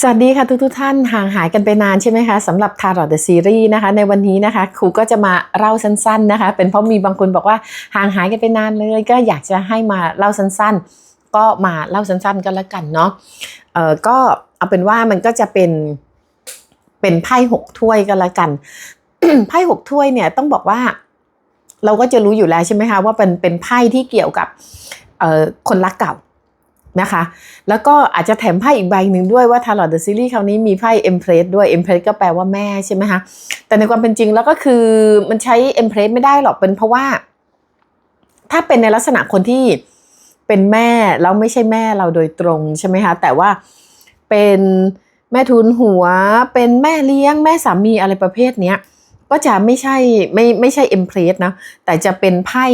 สวัสดีค่ะทุกทุกท่านห่างหายกันไปนานใช่ไหมคะสำหรับ Tarot the Series นะคะในวันนี้นะคะครูก็จะมาเล่าสั้นๆนะคะ เป็นเพราะมีบางคนบอกว่าห่างหายกันไปนานเลย ก็อยากจะให้มาเล่าสั้นๆ ก็มาเล่าสั้นๆก็แล้วกันเนาะเออก็เอาเป็นว่ามันก็จะเป็นเป็นไพ่หกถ้วยก็แล้วกันไพ่หกถ้วยเนี่ยต้องบอกว่า เราก็จะรู้อยู่แล้วใช่ไหมคะว่าเป็นเป็นไพ่ที่เกี่ยวกับเอ่อคนรักเก่า นะคะ แล้วก็อาจจะแถมไพ่อีกใบหนึ่งด้วยว่า Tarot the Series คราวนี้มีไพ่ Empress ด้วย Empress ก็แปลว่าแม่ใช่ไหมคะแต่ในความเป็นจริงแล้วก็คือมันใช้ Empress ไม่ได้หรอกเป็นเพราะว่า ถ้าเป็นในลักษณะคนที่เป็นแม่แล้วไม่ใช่แม่เราโดยตรงใช่ไหมคะแต่ว่าเป็นแม่ทุนหัว เป็นแม่เลี้ยงแม่สามีอะไรประเภทเนี้ยก็จะไม่ใช่ไม่ไม่ใช่ Empress นะแต่จะเป็นไพ่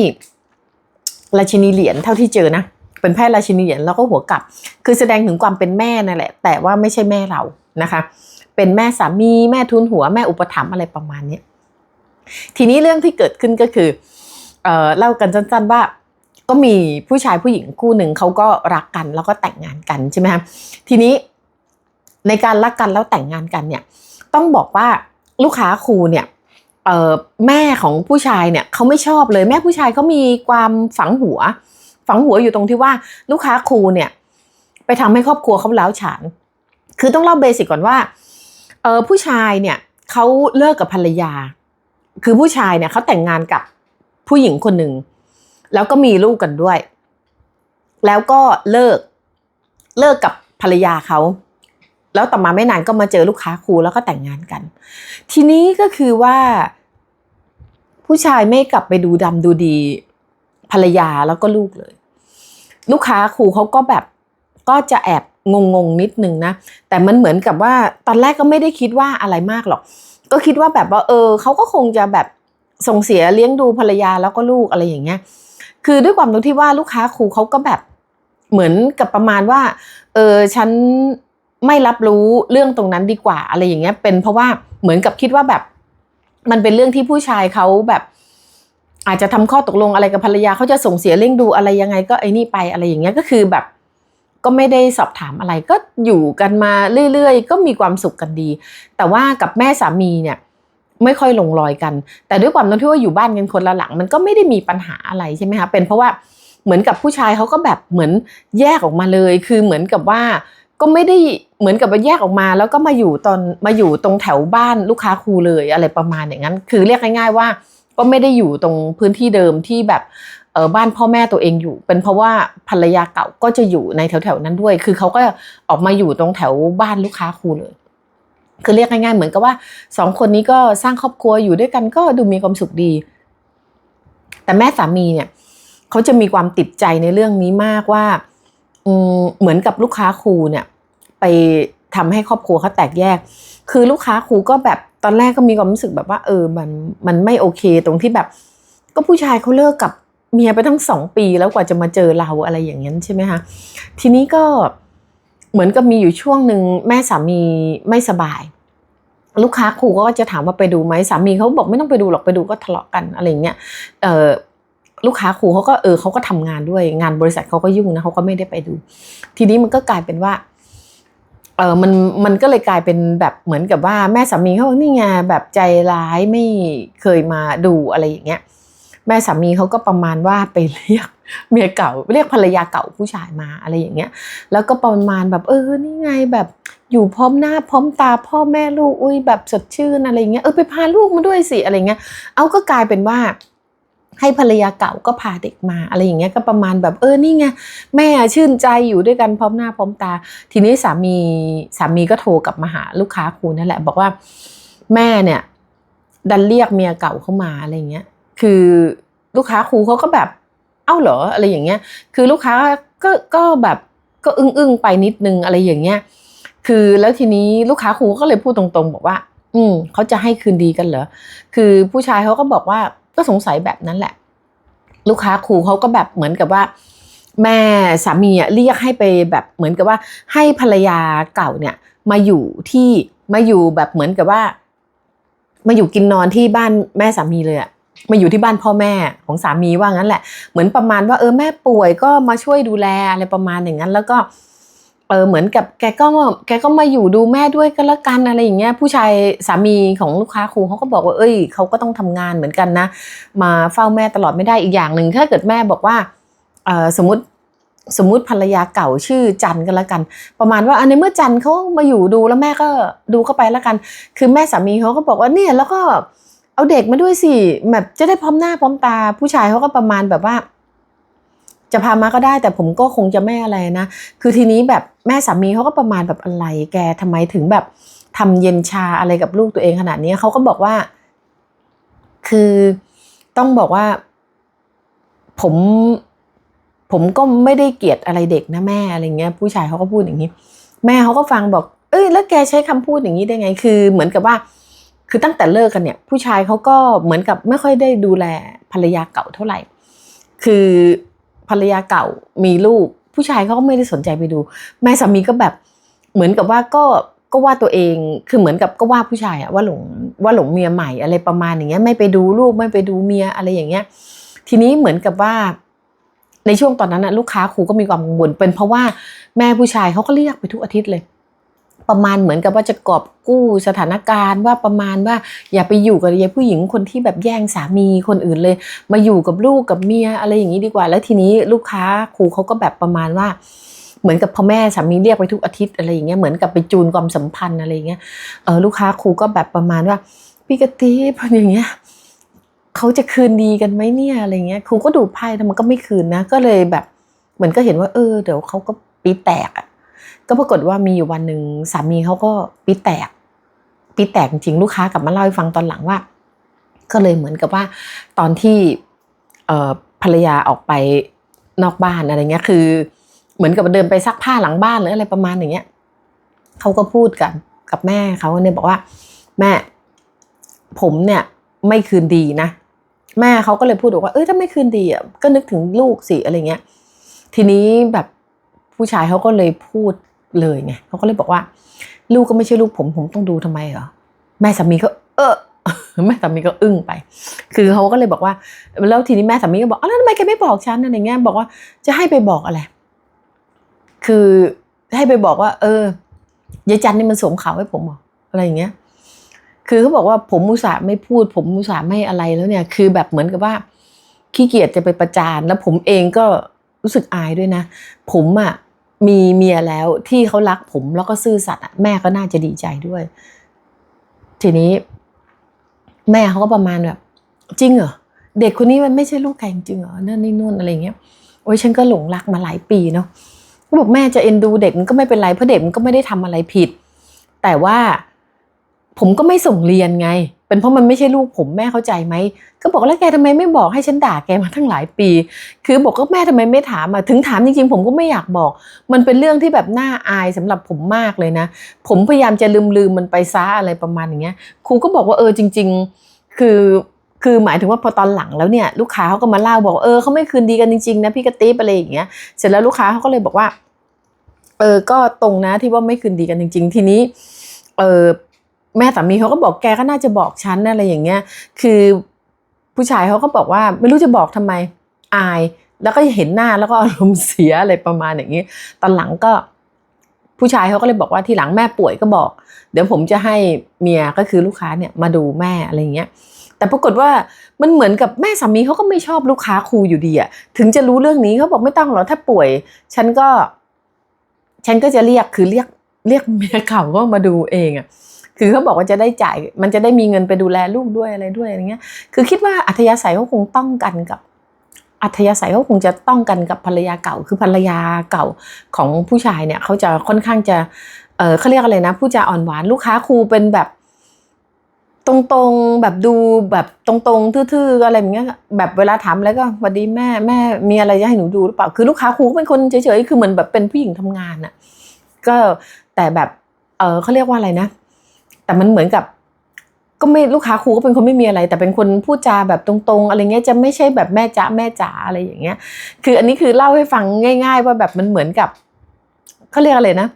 ราชินีเหรียญเท่าที่เจอนะ เป็นไพ่ราชินีเหรียญแล้วก็หัวกลับ คือแสดงถึงความเป็นแม่นั่นแหละ แต่ว่าไม่ใช่แม่เรานะคะ เป็นแม่สามีแม่ทุนหัวแม่อุปถัมภ์อะไรประมาณนี้ทีนี้เรื่องที่เกิดขึ้นก็คือเออเล่ากันสั้น ๆว่าก็มีผู้ชายผู้หญิงคู่หนึ่งเขาก็รักกันแล้วก็แต่งงานกันใช่ไหมคะทีนี้ในการรักกันแล้วแต่งงานกันเนี่ยต้องบอกว่าลูกค้าครูเนี่ยแม่ของผู้ชายเนี่ยเขาไม่ชอบเลยแม่ผู้ชายเขามีความฝังหัว ฝังหัวอยู่ตรงที่ว่าลูกค้าครูเนี่ย ไปทำให้ครอบครัวเขาเล้าฉาน คือต้องเล่าเบสิกก่อนว่าเออผู้ชายเนี่ยเขาเลิกกับภรรยา คือผู้ชายเนี่ยเขาแต่งงานกับผู้หญิงคนหนึ่งแล้วก็มีลูกกันด้วย แล้วก็เลิกเลิกกับภรรยาเขาแล้วต่อมาไม่นานก็มาเจอลูกค้าครูแล้วก็แต่งงานกัน ทีนี้ก็คือว่า ผู้ชายไม่กลับไปดูดำดูดี ภรรยาแล้วก็ลูกเลย ลูกค้าครูเขาก็แบบก็จะแอบงงงนิดนึงนะ แต่มันเหมือนกับว่าตอนแรกก็ไม่ได้คิดว่าอะไรมากหรอก ก็คิดว่าแบบว่า เออเขาก็คงจะแบบส่งเสียเลี้ยงดูภรรยาแล้วก็ลูกอะไรอย่างเงี้ย คือด้วยความตรงที่ว่าลูกค้าครูเขาก็แบบเหมือนกับประมาณว่า เออฉันไม่รับรู้เรื่องตรงนั้นดีกว่าอะไรอย่างเงี้ย เป็นเพราะว่าเหมือนกับคิดว่าแบบ มันเป็นเรื่องที่ผู้ชายเขาแบบ อาจจะทำข้อตกลงอะไรกับภรรยาเขาจะส่งเสียเลี้ยงดูอะไรยังไงก็ไอ้นี่ไปอะไรอย่างเงี้ยก็คือแบบ ก็ไม่ได้สอบถามอะไรก็อยู่กันมาเรื่อยๆ ก็มีความสุขกันดี แต่ว่ากับแม่สามีเนี่ยไม่ค่อยลงรอยกัน แต่ด้วยความที่ว่าอยู่บ้านกันคนละหลัง มันก็ไม่ได้มีปัญหาอะไรใช่ไหมคะเป็นเพราะว่าเหมือนกับผู้ชายเขาก็แบบเหมือนแยกออกมาเลย คือเหมือนกับว่าก็ไม่ได้เหมือนกับว่าแยกออกมา แล้วก็มาอยู่ตอนมาอยู่ตรงแถวบ้านลูกค้าครูเลยอะไรประมาณอย่างนั้น คือเรียกง่ายๆว่า ก็ไม่ได้อยู่ตรงพื้นที่เดิมที่แบบเออบ้านพ่อแม่ตัวเองอยู่ เป็นเพราะว่าภรรยาเก่าก็จะอยู่ในแถวๆนั้นด้วย คือเขาก็ออกมาอยู่ตรงแถวบ้านลูกค้าครูเลยคือเรียกง่ายๆเหมือนกับว่าสองคนนี้ก็สร้างครอบครัวอยู่ด้วยกันก็ดูมีความสุขดี แต่แม่สามีเนี่ยเขาจะมีความติดใจในเรื่องนี้มากว่าอืเหมือนกับลูกค้าครูเนี่ย ไปทำให้ครอบครัวเขาแตกแยก คือลูกค้าครูก็แบบ ตอนแรกก็มีความรู้สึกแบบว่า เออมันมันไม่โอเคตรงที่แบบ ก็ผู้ชายเขาเลิกกับเมียไปทั้งสองปีแล้วกว่าจะมาเจอเราอะไรอย่างนั้นใช่ไหมคะทีนี้ก็เหมือนกับมีอยู่ช่วงหนึ่งแม่สามีไม่สบาย ลูกค้าครูก็จะถามว่าไปดูไหมสามีเขาบอกไม่ต้องไปดูหรอกไปดูก็ทะเลาะกันอะไรอย่างเงี้ยเออลูกค้าครูเขาก็เออเขาก็ทำงานด้วยงานบริษัทเขาก็ยุ่งนะเขาก็ไม่ได้ไปดู ทีนี้มันก็กลายเป็นว่า ออมันมันก็เลยกลายเป็นแบบเหมือนกับว่าแม่สามีเขาบอกนี่ไงแบบใจร้ายไม่เคยมาดูอะไรอย่างเงี้ย แม่สามีเขาก็ประมาณว่าไปเรียกเมียเก่า เรียกภรรยาเก่าผู้ชายมาอะไรอย่างเงี้ย แล้วก็ประมาณแบบเออนี่ไงแบบอยู่พร้อมหน้าพร้อมตาพ่อแม่ลูกอุ้ยแบบสดชื่นอะไรเงี้ยเออไปพาลูกมาด้วยสิอะไรเงี้ยเอาก็กลายเป็นว่า ให้ภรรยาเก่าก็พาเด็กมา อะไรอย่างเงี้ยก็ประมาณแบบเออนี่ไงแม่ชื่นใจอยู่ด้วยกันพร้อมหน้าพร้อมตา ทีนี้สามีสามีก็โทรกลับมาหาลูกค้าครูนั่นแหละ บอกว่าแม่เนี่ย ดันเรียกเมียเก่าเข้ามาอะไรเงี้ย คือลูกค้าครูเขาก็แบบเอ้าเหรออะไรอย่างเงี้ย คือลูกค้าก็ก็แบบก็อึ้งอึ้งๆไปนิดนึงอะไรอย่างเงี้ย คือแล้วทีนี้ลูกค้าครูก็เลยพูดตรงๆ บอกว่า อืมเขาจะให้คืนดีกันเหรอคือผู้ชายเขาก็บอกว่า ก็สงสัยแบบนั้นแหละ ลูกค้าครูเขาก็แบบเหมือนกับว่า แม่สามีอะเรียกให้ไปแบบเหมือนกับว่า ให้ภรรยาเก่าเนี่ย มาอยู่ที่มาอยู่แบบเหมือนกับว่า มาอยู่กินนอนที่บ้านแม่สามีเลยอะมาอยู่ที่บ้านพ่อแม่ของสามีว่างั้นแหละ เหมือนประมาณว่าเออแม่ป่วยก็มาช่วยดูแลอะไรประมาณอย่างนั้น แล้วก็ เออเหมือนกับแกก็แกก็มาอยู่ดูแม่ด้วยก็แล้วกันอะไรอย่างเงี้ยผู้ชายสามีของลูกค้าครูเขาก็บอกว่า เอ้ยเขาก็ต้องทำงานเหมือนกันนะ มาเฝ้าแม่ตลอดไม่ได้อีกอย่างหนึ่งถ้าเกิดแม่บอกว่าเออสมมติสมมติภรรยาเก่าชื่อจันก็แล้วกัน ประมาณว่าอันในเมื่อจันเขามาอยู่ดูแล้วแม่ก็ดูเข้าไปแล้วกัน คือแม่สามีเขาก็บอกว่าเนี่ยแล้วก็เอาเด็กมาด้วยสิแบบจะได้พร้อมหน้าพร้อมตาผู้ชายเขาก็ประมาณแบบว่า จะพามาก็ได้แต่ผมก็คงจะไม่อะไรนะ คือทีนี้แบบแม่สามีเขาก็ประมาณแบบอะไร แกทำไมถึงแบบทำเย็นชาอะไรกับลูกตัวเองขนาดนี้เขาก็บอกว่า คือต้องบอกว่า ผม ผมก็ไม่ได้เกลียดอะไรเด็กนะแม่อะไรเงี้ย ผู้ชายเขาก็พูดอย่างนี้ แม่เขาก็ฟังบอก เอ้ยแล้วแกใช้คำพูดอย่างนี้ได้ไง คือ เหมือนกับว่า คือตั้งแต่เลิกกันเนี่ย ผู้ชายเขาก็เหมือนกับไม่ค่อยได้ดูแลภรรยาเก่าเท่าไหร่ คือ ภรรยาเก่ามีลูก ผู้ชายเขาก็ไม่ได้สนใจไปดู แม่สามีก็แบบเหมือนกับว่าก็ก็ว่าตัวเองคือเหมือนกับก็ว่าผู้ชายอะว่าหลงว่าหลงเมียใหม่อะไรประมาณอย่างเงี้ยไม่ไปดูลูกไม่ไปดูเมียอะไรอย่างเงี้ย ทีนี้เหมือนกับว่า ในช่วงตอนนั้นนะลูกค้าครูก็มีความกังวลเป็นเพราะว่าแม่ผู้ชายเขาก็เรียกไปทุกอาทิตย์เลย ประมาณเหมือนกับว่าจะกอบกู้สถานการณ์ว่าประมาณว่าอย่าไปอยู่กับยายผู้หญิงคนที่แบบแย่งสามีคนอื่นเลย มาอยู่กับลูกกับเมียอะไรอย่างนี้ดีกว่า แล้วทีนี้ลูกค้าครูเขาก็แบบประมาณว่าเหมือนกับพ่อแม่สามีเรียกไปทุกอาทิตย์อะไรอย่างเงี้ยเหมือนกับไปจูนความสัมพันธ์อะไรอย่างเงี้ยเออลูกค้าครูก็แบบประมาณว่าพี่กติพออย่างเงี้ยเขาจะคืนดีกันไหมเนี่ยอะไรเงี้ยครูก็ดูไพ่แต่มันก็ไม่คืนนะ ก็เลยแบบ เหมือนก็เห็นว่า เออ เดี๋ยวเขาก็ปีแตกอะ ก็ปรากฏว่ามีอยู่วันหนึ่งสามีเขาก็ปีแตกปีแตกจริงลูกค้ากลับมาเล่าให้ฟังตอนหลังว่า ก็เลยเหมือนกับว่าตอนที่ภรรยาออกไปนอกบ้านอะไรเงี้ยคือ เหมือนกับเดินไปซักผ้าหลังบ้านหรืออะไรประมาณอย่างเงี้ยเขาก็พูดกับกับแม่เขาเนี่ยบอกว่า แม่ ผมเนี่ยไม่คืนดีนะแม่เขาก็เลยพูดบอกว่าเอ้ยถ้าไม่คืนดีอะก็นึกถึงลูกสิอะไรเงี้ย ทีนี้แบบผู้ชายเขาก็เลยพูด เลยไงเขาก็เลยบอกว่า ลูกก็ไม่ใช่ลูกผมผมต้องดูทำไมเหรอแม่สามีก็ เออแม่สามีก็อึ้งไป คือเขาก็เลยบอกว่า แล้วทีนี้แม่สามีก็บอกอ้าวแล้วทำไมแกไม่บอกฉันอะไรเงี้ยบอกว่าจะให้ไปบอกอะไร คือให้ไปบอกว่า เออยายจันนี่มันสวมเขาวให้ผมหรออะไรอย่างเงี้ย คือเขาบอกว่าผมมุสาไม่พูด ผมมุสาไม่อะไรแล้วเนี่ย คือแบบเหมือนกับว่าขี้เกียจจะไปประจานแล้วผมเองก็รู้สึกอายด้วยนะ ผมอะ มีเมียแล้วที่เขารักผมแล้วก็ซื่อสัตย์แม่ก็น่าจะดีใจด้วย ทีนี้ แม่เขาก็ประมาณแบบ จริงเหรอเด็กคนนี้มันไม่ใช่ลูกแกจริงเหรอนั่นนี่นู่นอะไรเงี้ยโอ้ยฉันก็หลงรักมาหลายปีเนาะก็บอกแม่จะเอ็นดูเด็กมันก็ไม่เป็นไรเพราะเด็กมันก็ไม่ได้ทำอะไรผิด แต่ว่าผมก็ไม่ส่งเรียนไง เป็นเพราะมันไม่ใช่ลูกผมแม่เข้าใจไหมก็บอกแล้วแกทำไมไม่บอกให้ฉันด่าแกมาทั้งหลายปี คือบอกก็แม่ทำไมไม่ถามอะถึงถามจริงๆ ผมก็ไม่อยากบอก มันเป็นเรื่องที่แบบน่าอายสำหรับผมมากเลยนะ ผมพยายามจะลืมลืมมันไปซะอะไรประมาณอย่างเงี้ยครูก็บอกว่าเออจริง ๆ คือคือหมายถึงว่าพอตอนหลังแล้วเนี่ยลูกค้าเขาก็มาเล่าบอกเออเขาไม่คืนดีกันจริงๆนะพี่กระติ๊บอะไรอย่างเงี้ยเสร็จแล้วลูกค้าเขาก็เลยบอกว่าเออก็ตรงนะที่ว่าไม่คืนดีกันจริง ๆ ทีนี้เออ แม่สามีเขาก็บอกแกก็น่าจะบอกฉันอะไรอย่างเงี้ย คือผู้ชายเขาก็บอกว่าไม่รู้จะบอกทำไมอาย แล้วก็เห็นหน้าแล้วก็อารมณ์เสียอะไรประมาณอย่างนี้ตอนหลังก็ผู้ชายเขาก็เลยบอกว่าทีหลังแม่ป่วยก็บอก เดี๋ยวผมจะให้เมียก็คือลูกค้าเนี่ยมาดูแม่อะไรเงี้ยแต่ปรากฏว่ามันเหมือนกับแม่สามีเขาก็ไม่ชอบลูกค้าครูอยู่ดีอะถึงจะรู้เรื่องนี้เขาบอกไม่ต้องหรอกถ้าป่วย ฉันก็ ฉันก็จะเรียกคือเรียกเรียกเมียเก่าก็มาดูเองอะ คือเขาบอกว่าจะได้จ่าย มันจะได้มีเงินไปดูแลลูกด้วยอะไรด้วยอะไรเงี้ย คือคิดว่าอัธยาศัยเขาคงต้องกันกับ อัธยาศัยเขาคงจะต้องกันกับภรรยาเก่า คือภรรยาเก่าของผู้ชายเนี่ยเขาจะค่อนข้างจะ เออเขาเรียกอะไรนะ ผู้จาอ่อนหวานลูกค้าครูเป็นแบบตรงๆแบบดูแบบตรงๆทื่อๆอะไรอย่างเงี้ยแบบเวลาถามแล้วก็สวัสดีแม่แม่มีอะไรจะให้หนูดูหรือเปล่าคือลูกค้าครูเป็นคนเฉยๆคือเหมือนแบบเป็นผู้หญิงทำงานอะก็แต่แบบเออเขาเรียกว่าอะไรนะ แต่มันเหมือนกับก็ไม่ลูกค้าครูก็เป็นคนไม่มีอะไร แต่เป็นคนพูดจาแบบตรงๆ อะไรเงี้ยจะไม่ใช่แบบแม่จ๋าแม่จ๋าอะไรอย่างเงี้ย คืออันนี้คือเล่าให้ฟังง่าย ๆ ว่าแบบมันเหมือนกับเขาเรียกอะไรนะ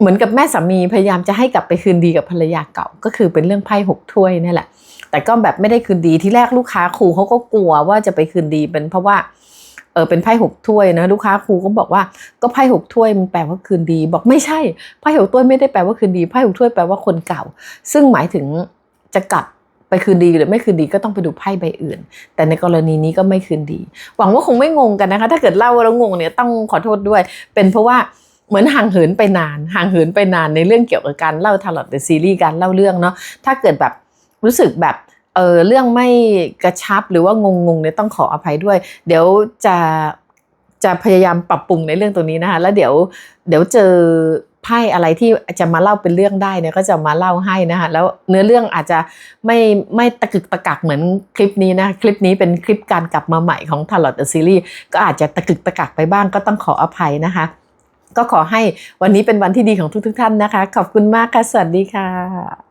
เหมือนกับแม่สามีพยายามจะให้กลับไปคืนดีกับภรรยาเก่า ก็คือเป็นเรื่องไพ่หกถ้วยนี่แหละ แต่ก็แบบไม่ได้คืนดีที่แรกลูกค้าครูเขาก็กลัวว่าจะไปคืนดีเป็นเพราะว่า ออเป็นไพ่หกถ้วยนะลูกค้าครูก็บอกว่าก็ไพ่หกถ้วยมันแปลว่าคืนดี บอกไม่ใช่ไพ่หกถ้วยไม่ได้แปลว่าคืนดีไพ่หกถ้วยแปลว่าคนเก่า ซึ่งหมายถึงจะกลับไปคืนดีหรือไม่คืนดีก็ต้องไปดูไพ่ใบอื่น แต่ในกรณีนี้ก็ไม่คืนดี หวังว่าคงไม่งงกันนะคะ ถ้าเกิดเล่าแล้วงงเนี่ยต้องขอโทษด้วย เป็นเพราะว่าเหมือนห่างเหินไปนานห่างเหินไปนานในเรื่องเกี่ยวกับการเล่าทาร์ลอตเดอะซีรีส์การเล่าเรื่องเนาะถ้าเกิดแบบรู้สึกแบบ เออเรื่องไม่กระชับหรือว่างงงๆเนี่ยต้องขออภัยด้วย เดี๋ยวจะจะพยายามปรับปรุงในเรื่องตรงนี้นะคะแล้วเดี๋ยวเดี๋ยวเจอไพ่อะไรที่จะมาเล่าเป็นเรื่องได้เนี่ยก็จะมาเล่าให้นะคะแล้วเนื้อเรื่องอาจจะไม่ไม่ตะกึกตะกักเหมือนคลิปนี้นะคลิปนี้เป็นคลิปการกลับมาใหม่ของ t a r o t the Series ก็อาจจะตะกึกตะกักไปบ้างก็ต้องขออภัยนะคะ ก็ขอให้วันนี้เป็นวันที่ดีของทุก ๆ ท่านนะคะ ขอบคุณมากค่ะสวัสดีค่ะ